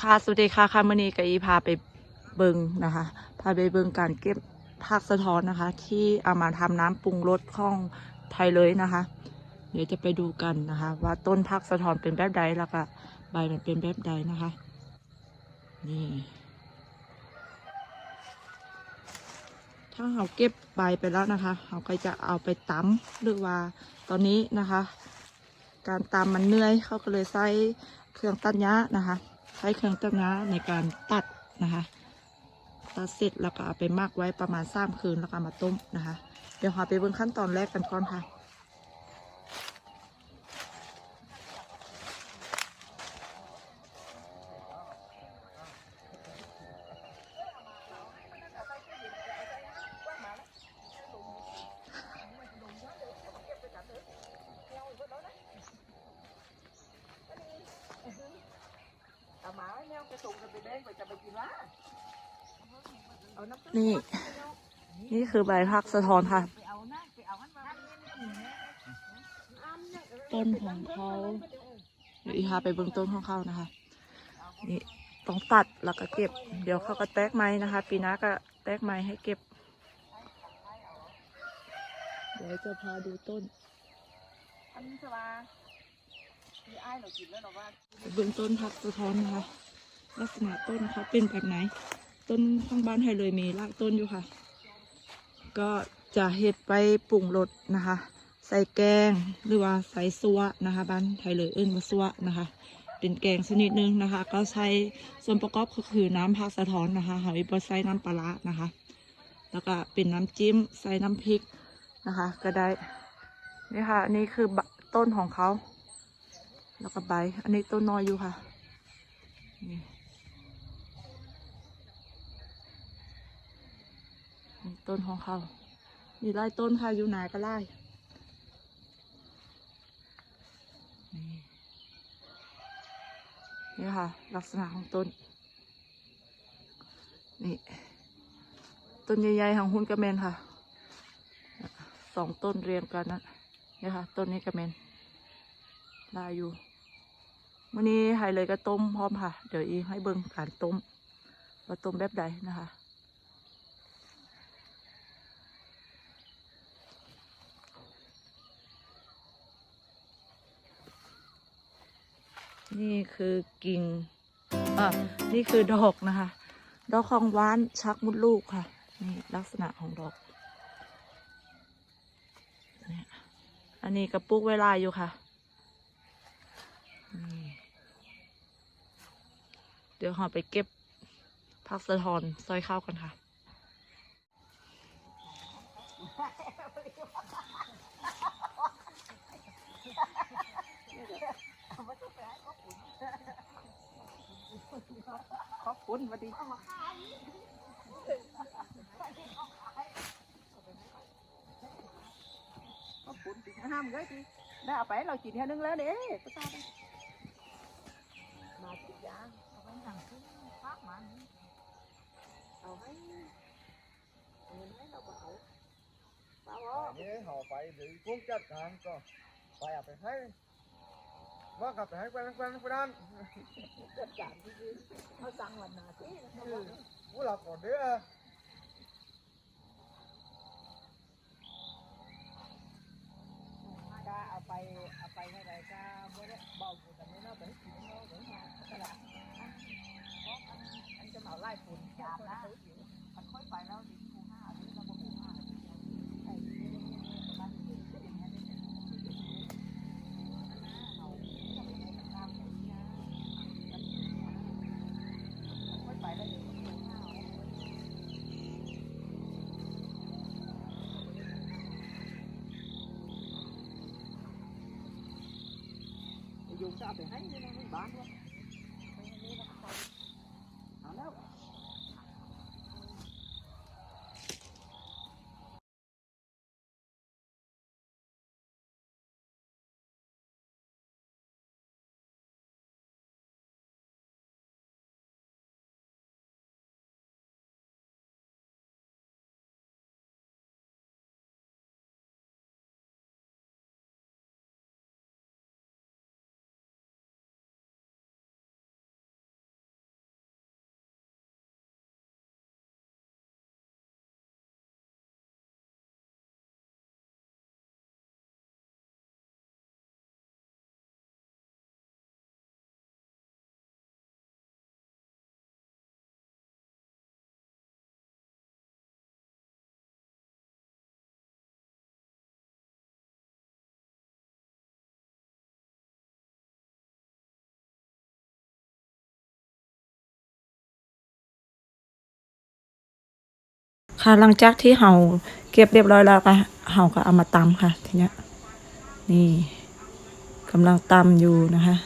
ค่ะสวัสดีค่ะค่ะมื่อนี้ก็อีพาไปเบิงนะคะ พาไปเบิงการเก็บผักสะท้อนนะคะ ที่เอามาทำน้ำปรุงรสของไทยเลยนะคะ เดี๋ยวจะไปดูกันนะคะ ว่าต้นผักสะท้อนเป็นแบบใดแล้วก็ใบมันเป็นแบบใดนะคะ นี่ถ้าเราเก็บใบไปแล้วนะคะเราก็จะเอาไปตำหรือว่าตอนนี้นะคะ การตำมันเหนื่อยเขาก็เลยใช้เครื่องตัดหญ้านะคะ ใช้เครื่องตัดหญ้าในการตัดนะคะตัดเสร็จแล้วก็เอาไปมักไว้ประมาณสามคืนแล้วก็มาต้มนะคะ เดี๋ยวเราไปเบิ่งขั้นตอนแรกกันก่อนค่ะ เอาหมาไว้เนี่ยไปส่งกันไปแดงไปจะไปกินละเอาน้ำนี่ นี่คือใบผักสะท้อนค่ะไปเอานะไปเอาอันมาต้นของเขาเดี๋ยวอีพาไปเบิ่งต้นของเขานะคะ นี่ต้องตัดแล้วก็เก็บ เดี๋ยวเขาก็แตกไม้นะคะ ปีหน้าก็แตกไม้ให้เก็บ เดี๋ยวจะพาดูต้นอันนี้สบายมีไอ้ายเรากินแล้วเราว่าเบื้องต้นผักสะท้อนนะคะ ลักษณะต้นเขาเป็นแบบไหน ต้นข้างบ้านไทยเลยมีรากต้นอยู่ค่ะ ก็จะเห็ดไปปรุงรสนะคะ ใส่แกงหรือว่าใส่ซัวนะคะ บ้านไทยเลยเอิ้นว่าซัวนะคะ เป็นแกงชนิดหนึงนะคะ ก็ใช้ส่วนประกอบก็คือน้ำผักสะท้อนนะคะหอยบอใส่น้ำปลาร้านะคะ แล้วก็เป็นน้ำจิ้มใส่น้ำพริกนะคะ ก็ได้นี่ค่ะอันนี้คือต้นของเขาแล้วก็ใบ อันนี้ต้นน้อยอยู่ค่ะ นี่นี่ ต้นของเขามีไล่ต้นค่ะอยู่ไหนก็ไล่นี่ค่ะ ลักษณะของต้น นี่ต้นใหญ่ๆของหุ้นกระเมนค่ะสองต้นเรียงกันนะนี่ค่ะ ต้นนี้กระเมนได้อยู่วันนี้ไฮเลยก็ต้มพร้อมค่ะ เดี๋ยวอีให้เบิ่งการต้มว่าต้มแบบใดนะคะ นี่คือกิ่งอะนี่คือดอกนะคะ ดอกของหวานชักมุดลูกค่ะ นี่ลักษณะของดอกเนี่ยอันนี้กระปุกเวลาอยู่ค่ะ เดี๋ยวเราไปเก็บผักสะทอนซอยข้าวกันค่ะ ขอบคุณสวัสดีขอบคุณห้ามเลยทีได้เอาไปเรากินแค่นึงแล้วเด้ก็ทราบมากินยางเอาไปทางขึ้นพักมันเอาให้เงินให้เราก็เอาป้าบอกนี่ họ phải bị cuốn chết hàng cơ phải à phải thấy nó gặp phải quen quen quen quen จัดการที่ยืนเขาสั่งวันหนาที่เขาบอก cú lọc còn đứa ก็เอาไปเอาไปให้ไรก็บ่ได้บอก dùng sao để thấy nó bán luôn. ค่ะหลังจากที่เห่าเก็บเรียบร้อยแล้วก็เห่าก็เอามาตำค่ะ ทีเนี้ยนี่กำลังตำอยู่นะคะ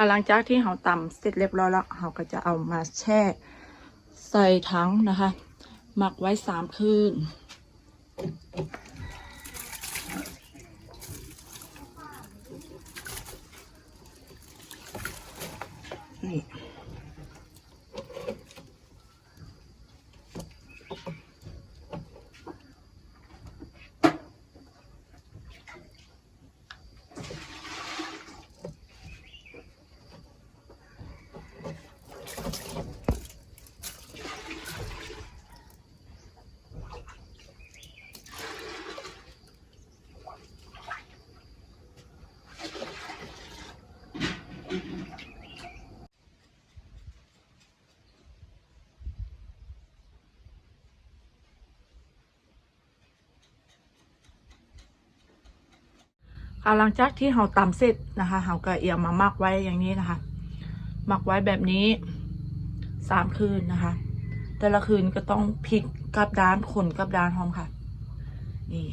ค่ะหลังจากที่เราตำเสร็จเรียบร้อยแล้วเราก็จะเอามาแช่ใส่ถังนะคะ หมักไว้สามคืนนี่ ค่ะหลังจากที่เราตำเสร็จนะคะเราก็เอียมมามักไว้อย่างนี้นะคะหมักไว้แบบนี้สามคืนนะคะ แต่ละคืนก็ต้องพลิกกับด้านขนกับด้านพร้อมค่ะ นี่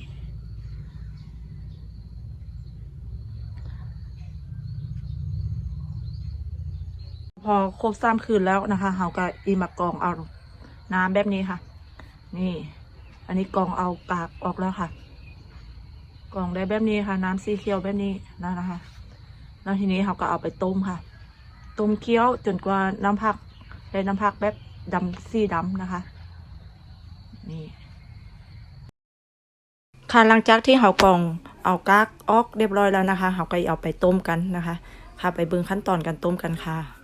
พอครบสามคืนแล้วนะคะเราก็อีมากองเอาน้ำแบบนี้ค่ะ นี่ อันนี้กองเอากากออกแล้วค่ะ กล่องได้แบบนี้ค่ะ น้ำสีเขียวแบบนี้นะนะคะ แล้วทีนี้เราก็เอาไปต้มค่ะ ต้มเคี่ยวจนกว่าน้ำผักได้น้ำผักแบบดำสีดำนะคะ นี่ค่ะหลังจากที่เรากรองเอากากออกเรียบร้อยแล้วนะคะเราก็เอาไปต้มกันนะคะ ค่ะไปเบิ่งขั้นตอนการต้มกันค่ะ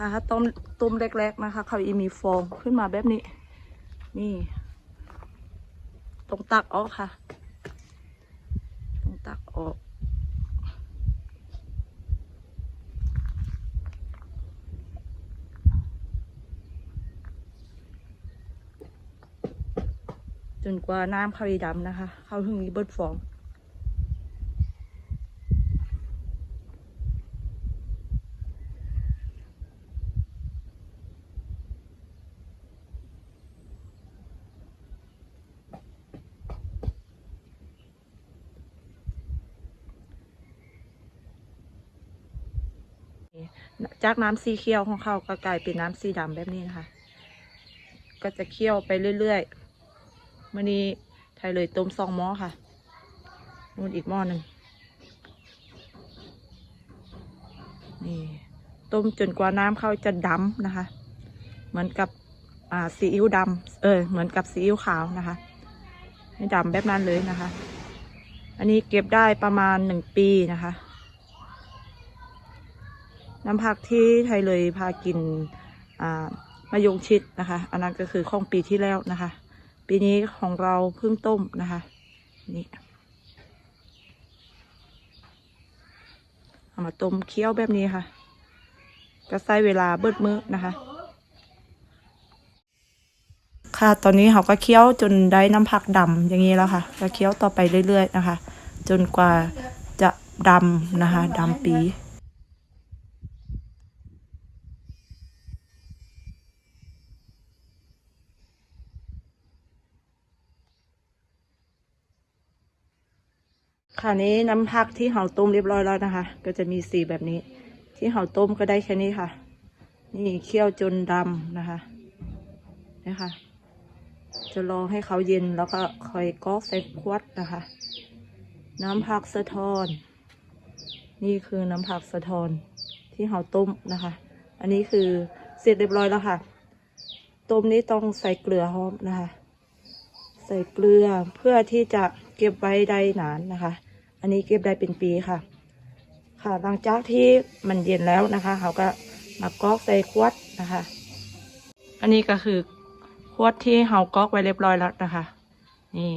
ค่ะต้มต้มแรกๆนะคะเขาอีมีฟองขึ้นมาแบบนี้ นี่ ตรงตักออกค่ะ ตรงตักออกจนกว่าน้ำเขาอีดำนะคะ เขาถึงมีเบิดฟอง จากน้ำสีเขียวของเขาก็กลายเป็นน้ำสีดำแบบนี้นะคะ ก็จะเคี่ยวไปเรื่อยๆมื่อนี้ไทยเลยต้มซองหม้อค่ะนู่นอีกหม้อหนึ่งนี่ต้มจนกว่าน้ำเขาจะดำนะคะ เหมือนกับอ่าซีอิ๊วดำเออเหมือนกับซีอิ๊วขาวนะคะให้ดำแบบนั้นเลยนะคะ อันนี้เก็บได้ประมาณหนึ่งปีนะคะ น้ำผักที่ไทยเลยพากินอ่ามายงชิดนะคะ อันนั้นก็คือของปีที่แล้วนะคะ ปีนี้ของเราเพิ่งต้มนะคะนี่เอามาต้มเคี่ยวแบบนี้ค่ะ ก็ใช้เวลาเบิดมื้อนะคะ ค่ะตอนนี้เขาก็เคี่ยวจนได้น้ำผักดำอย่างนี้แล้วค่ะก็เคี่ยวต่อไปเรื่อยๆนะคะ จนกว่าจะดำนะคะดำปี ค่ะนี้น้ำผักที่เห่าต้มเรียบร้อยแล้วนะคะ ก็จะมีสีแบบนี้ ที่เห่าต้มก็ได้แค่นี้ค่ะ นี่เคี่ยวจนดำนะคะนี่ค่ะจะรอให้เขาเย็นแล้วก็ค่อยก๊อกใส่ขวดนะคะ น้ำผักสะทอน นี่คือน้ำผักสะทอนที่เห่าต้มนะคะ อันนี้คือเสร็จเรียบร้อยแล้วค่ะ ต้มนี้ต้องใส่เกลือหอมนะคะ ใส่เกลือเพื่อที่จะเก็บไว้ได้นานนะคะ อันนี้เก็บได้เป็นปีค่ะ ค่ะหลังจากที่มันเย็นแล้วนะคะ เขาก็มาก๊อกใส่ขวดนะคะ อันนี้ก็คือขวดที่เขาก๊อกไว้เรียบร้อยแล้วนะคะ นี่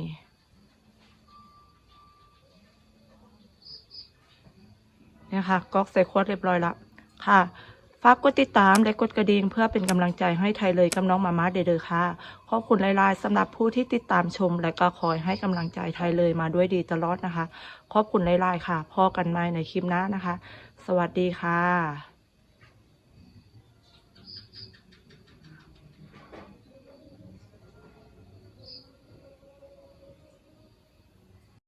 นี่ค่ะก๊อกใส่ขวดเรียบร้อยแล้วค่ะ ฝากกดติดตามและกดกระดิ่งเพื่อเป็นกำลังใจให้ไทยเลยกับน้องมาม่าเดอเดอค่ะ ขอบคุณหลายๆสำหรับผู้ที่ติดตามชม และก็คอยให้กำลังใจไทยเลยมาด้วยดีตลอดนะคะ ขอบคุณหลายๆค่ะพอกันใหม่ในคลิปหน้านะคะ สวัสดีค่ะ